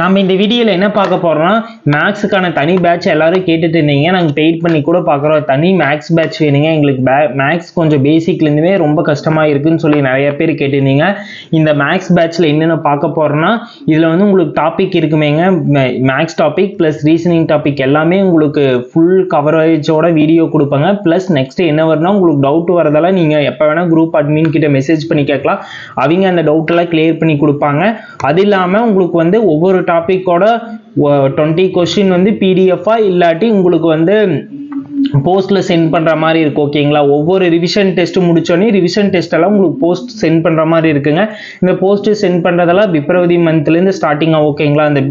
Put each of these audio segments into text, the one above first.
நம்ம இந்த வீடியோவில் என்ன பார்க்க போகிறோம்னா மேக்ஸுக்கான தனி பேட்ச் எல்லாரும் கேட்டுட்டு இருந்தீங்க. நாங்கள் பெயிட் பண்ணி கூட பார்க்குறோம். தனி மேக்ஸ் பேட்ச் வேணுங்க. எங்களுக்கு மேக்ஸ் கொஞ்சம் பேசிக்லேருந்துமே ரொம்ப கஷ்டமாக இருக்குன்னு சொல்லி நிறைய பேர் கேட்டிருந்தீங்க. இந்த மேக்ஸ் பேட்ச்சில் என்னென்ன பார்க்க போகிறோன்னா இதில் வந்து உங்களுக்கு topic இருக்குமேங்க. Maths topic plus reasoning topic எல்லாமே உங்களுக்கு ஃபுல் கவரேஜோட வீடியோ கொடுப்பாங்க. ப்ளஸ் நெக்ஸ்ட் என்ன வரும்னா உங்களுக்கு டவுட் வரதெல்லாம் நீங்கள் எப்போ வேணால் குரூப் அட்மின் கிட்ட மெசேஜ் பண்ணி கேட்கலாம். அவங்க அந்த டவுட்டெல்லாம் கிளியர் பண்ணி கொடுப்பாங்க. அது இல்லாமல் உங்களுக்கு வந்து ஒவ்வொரு டாப்பிக்கோட டுவெண்ட்டி கொஸ்டின் வந்து பிடிஎஃபா இல்லாட்டி உங்களுக்கு வந்து போஸ்ட்டில் சென்ட் பண்ணுற மாதிரி இருக்கு ஓகேங்களா ஒவ்வொரு ரிவிஷன் டெஸ்ட் முடிச்சோடனே ரிவிஷன் டெஸ்ட் எல்லாம் உங்களுக்கு போஸ்ட் சென்ட் பண்ணுற மாதிரி இருக்குங்க. இந்த போஸ்ட் சென்ட் பண்ணுறதெல்லாம் பிப்ரவரி மந்த்லேருந்து ஸ்டார்டிங்காக ஓகேங்களா அந்த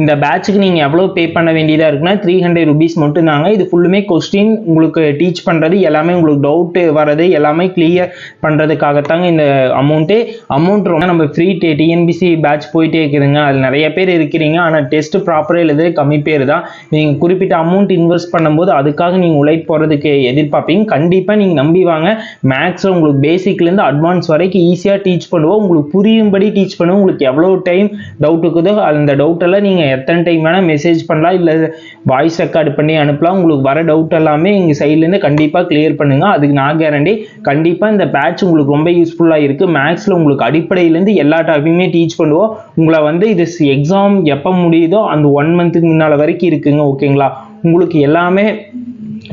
இந்த பேட்சுக்கு நீங்கள் எவ்வளோ பே பண்ண வேண்டியதாக இருக்குன்னா த்ரீ ஹண்ட்ரட் ருபீஸ் மட்டும் தாங்க இது ஃபுல்லுமே கொஸ்டின் உங்களுக்கு டீச் பண்ணுறது எல்லாமே உங்களுக்கு டவுட்டு வர்றது எல்லாமே கிளியர் பண்ணுறதுக்காகத்தாங்க இந்த அமௌண்ட்டு அமௌண்ட் ரொம்ப நம்ம ஃப்ரீ டிஎன்பிசி பேட்ச் போயிட்டே இருக்குதுங்க. அதில் நிறைய பேர் இருக்கிறீங்க. ஆனால் டெஸ்ட் ப்ராப்பராக எழுதுறது கம்மி பேர் தான். நீங்கள் குறிப்பிட்ட அமௌண்ட் இன்வெஸ்ட் பண்ணும்போது அதுக்காக நீங்கள் உழைப்பு போகிறதுக்கு எதிர்பார்ப்பீங்க. கண்டிப்பாக நீங்கள் நம்பி வாங்க. மேக்ஸில் உங்களுக்கு பேசிக்லேருந்து அட்வான்ஸ் வரைக்கும் ஈஸியாக டீச் பண்ணுவோம் உங்களுக்கு புரியும்படி டீச் பண்ணுவோம் உங்களுக்கு எவ்வளோ டைம் டவுட் இருக்குதோ அந்த டவுட்டெல்லாம் நீங்கள் எத்தனை டைம் வேணால் மெசேஜ் பண்ணலாம். இல்லை வாய்ஸ் ரெக்கார்டு பண்ணி அனுப்பலாம். உங்களுக்கு வர டவுட் எல்லாமே எங்கள் சைட்லேருந்து கண்டிப்பாக கிளியர் பண்ணுங்கள் அதுக்கு நான் கேரண்டி கண்டிப்பாக இந்த பேட்ச் உங்களுக்கு ரொம்ப யூஸ்ஃபுல்லாக இருக்குது மேக்ஸில் உங்களுக்கு அடிப்படையிலேருந்து எல்லா டாப்பிக்குமே டீச் பண்ணுவோம் உங்களை வந்து இது எக்ஸாம் எப்போ முடியுதோ அந்த ஒன் மந்த்துக்கு முன்னால் வரைக்கும் இருக்குங்க. ஓகேங்களா உங்களுக்கு எல்லாமே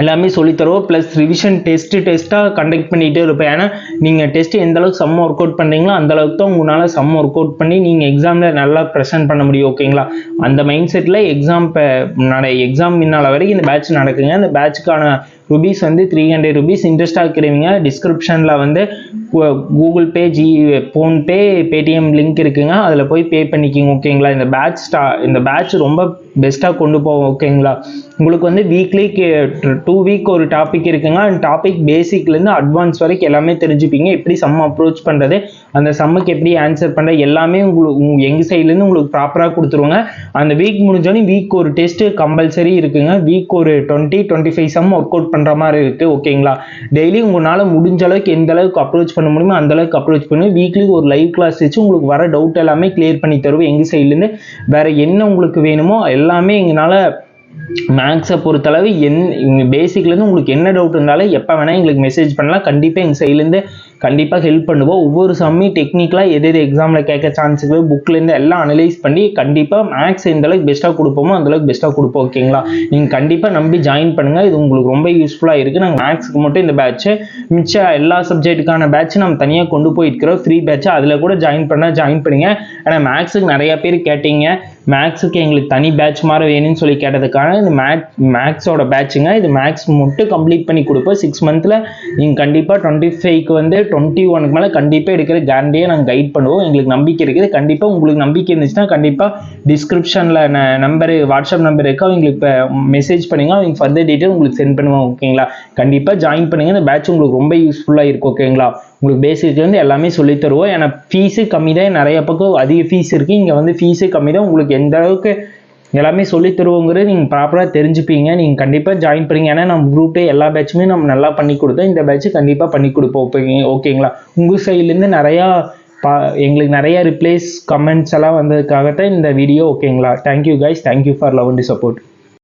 எல்லாமே சொல்லித்தருவோம். ப்ளஸ் ரிவிஷன் டெஸ்ட்டு டெஸ்ட்டாக கண்டக்ட் பண்ணிகிட்டே இருப்பேன். ஏன்னா நீங்கள் டெஸ்ட்டு எந்த அளவுக்கு சம் ஒர்க் அவுட் பண்ணுறீங்களோ அந்த அளவுக்கு தான் உங்களால் சம் ஒர்க் அவுட் பண்ணி நீங்கள் எக்ஸாமில் நல்லா ப்ரெசென்ட் பண்ண முடியும் ஓகேங்களா அந்த மைண்ட் செட்டில் எக்ஸாம் நட எக்ஸாம் முன்னால் வரைக்கும் இந்த பேட்ச் நடக்குங்க. அந்த பேட்சுக்கான ருபீஸ் வந்து த்ரீ ஹண்ட்ரட் ருபீஸ் இன்ட்ரெஸ்ட்டாக இருக்கிறவங்க டிஸ்கிரிப்ஷனில் வந்து Google Pay G PhonePe Paytm link இருக்குங்க. அதில் போய் பே பண்ணிக்கிங்க ஓகேங்களா இந்த பேட்ச் ஸ்டா இந்த பேட்ச் ரொம்ப பெஸ்ட்டாக கொண்டு போவோம் ஓகேங்களா உங்களுக்கு வந்து வீக்லி டூ வீக் ஒரு டாபிக் இருக்குங்க அந்த டாபிக் பேசிக்லேருந்து அட்வான்ஸ் வரைக்கும் எல்லாமே தெரிஞ்சுப்பீங்க. எப்படி சம் அப்ரோச் பண்ணுறது அந்த சம்முக்கு எப்படி ஆன்சர் பண்ணுறது எல்லாமே உங்களுக்கு எங்கள் சைட்லேருந்து உங்களுக்கு ப்ராப்பராக கொடுத்துருவாங்க. அந்த வீக் முடிஞ்சோடனே வீக் ஒரு டெஸ்ட்டு கம்பல்சரி இருக்குங்க. வீக் ஒரு twenty twenty five sum work out பண்ணுற மாதிரி இருக்குது ஓகேங்களா டெய்லி உங்களால் முடிஞ்ச அளவுக்கு எந்த அளவுக்கு அப்ரோச் பண்ண முடியுமோ அந்த அளவுக்கு அப்ரோச் பண்ணி வீக்லி ஒரு லைவ் கிளாஸ் வச்சு உங்களுக்கு வர டவுட் எல்லாமே கிளியர் பண்ணி தருவோம் எங்கள் சைட்லேருந்து வேறு என்ன உங்களுக்கு வேணுமோ எல்லாம் எல்லாமே எங்களால் மேக்ஸை பொறுத்தளவு என் பேசிக்லேருந்து உங்களுக்கு என்ன டவுட் இருந்தாலும் எப்போ வேணால் எங்களுக்கு மெசேஜ் பண்ணலாம். கண்டிப்பாக எங்கள் சைட்லேருந்து கண்டிப்பாக ஹெல்ப் பண்ணுவோம். ஒவ்வொரு சம்மையும் டெக்னிக்கலாக எது எது எக்ஸாமில் கேட்க சான்ஸ் இருக்குது புக்லேருந்து எல்லாம் அனலைஸ் பண்ணி கண்டிப்பாக மேக்ஸ் எந்த அளவுக்கு பெஸ்ட்டாக கொடுப்போமோ அந்தளவுக்கு பெஸ்ட்டாக கொடுப்போம் ஓகேங்களா நீங்கள் கண்டிப்பாக நம்பி ஜாயின் பண்ணுங்கள் இது உங்களுக்கு ரொம்ப யூஸ்ஃபுல்லாக இருக்குது நாங்கள் மேக்ஸுக்கு மட்டும் இந்த பேட்ச்சு மிச்ச எல்லா சப்ஜெக்ட்டுக்கான பேட்ச் நம்ம தனியாக கொண்டு போயிருக்கிறோம் ஃப்ரீ பேட்ச் அதில் கூட ஜாயின் பண்ணால் ஜாயின் பண்ணுங்க. ஏன்னா மேக்ஸுக்கு நிறையா பேர் கேட்டீங்க. மேக்ஸுக்கு எங்களுக்கு தனி பேட்ச் மாதிரி வேணும்னு சொல்லி கேட்டதுக்கான இந்த மேக் மேக்ஸோட பேட்சுங்க இது மேக்ஸ் மட்டும் கம்ப்ளீட் பண்ணி கொடுப்போம். சிக்ஸ் மந்த்தில் நீங்கள் கண்டிப்பாக டுவெண்ட்டி ஃபைவ்க்கு வந்து டுவெண்ட்டி ஒனுக்கு மேலே கண்டிப்பாக எடுக்கிற கேரண்டியை நாங்கள் கைட் பண்ணுவோம். எங்களுக்கு நம்பிக்கை இருக்குது. கண்டிப்பாக உங்களுக்கு நம்பிக்கை இருந்துச்சுன்னா கண்டிப்பாக டிஸ்கிரிப்ஷனில் நம்பரு வாட்ஸ்அப் நம்பர் இருக்குது அவங்களுக்கு இப்போ மெசேஜ் பண்ணுங்க. அவங்க ஃபர்தர் டீட்டெயில் உங்களுக்கு சென்ட் பண்ணுவோம் ஓகேங்களா கண்டிப்பாக ஜாயின் பண்ணுங்கள் இந்த பேட்ச் உங்களுக்கு ரொம்ப யூஸ்ஃபுல்லாக இருக்கும் ஓகேங்களா உங்களுக்கு பேசிக்லேருந்து எல்லாமே சொல்லித்தருவோம் ஏன்னா ஃபீஸு கம்மி தான். நிறைய பக்கம் அதிக ஃபீஸ் இருக்குது இங்கே வந்து ஃபீஸு கம்மி தான். உங்களுக்கு எந்த அளவுக்கு எல்லாமே சொல்லித்தருவோங்கிறது நீங்கள் ப்ராப்பராக தெரிஞ்சுப்பீங்க. நீங்கள் கண்டிப்பாக ஜாயின் பண்ணுங்க. ஏன்னா நம்ம குரூப்பே எல்லா பேட்சுமே நம்ம நல்லா பண்ணி கொடுத்தோம். இந்த பேட்ச்சு கண்டிப்பாக பண்ணி கொடுப்போம். ஓகே ஓகேங்களா உங்கள் சைட்லேருந்து நிறையா பா எங்களுக்கு நிறையா ரிப்ளேஸ் கமெண்ட்ஸ் எல்லாம் வந்ததுக்காகத்தான் இந்த வீடியோ ஓகேங்களா thank you guys thank you for love and support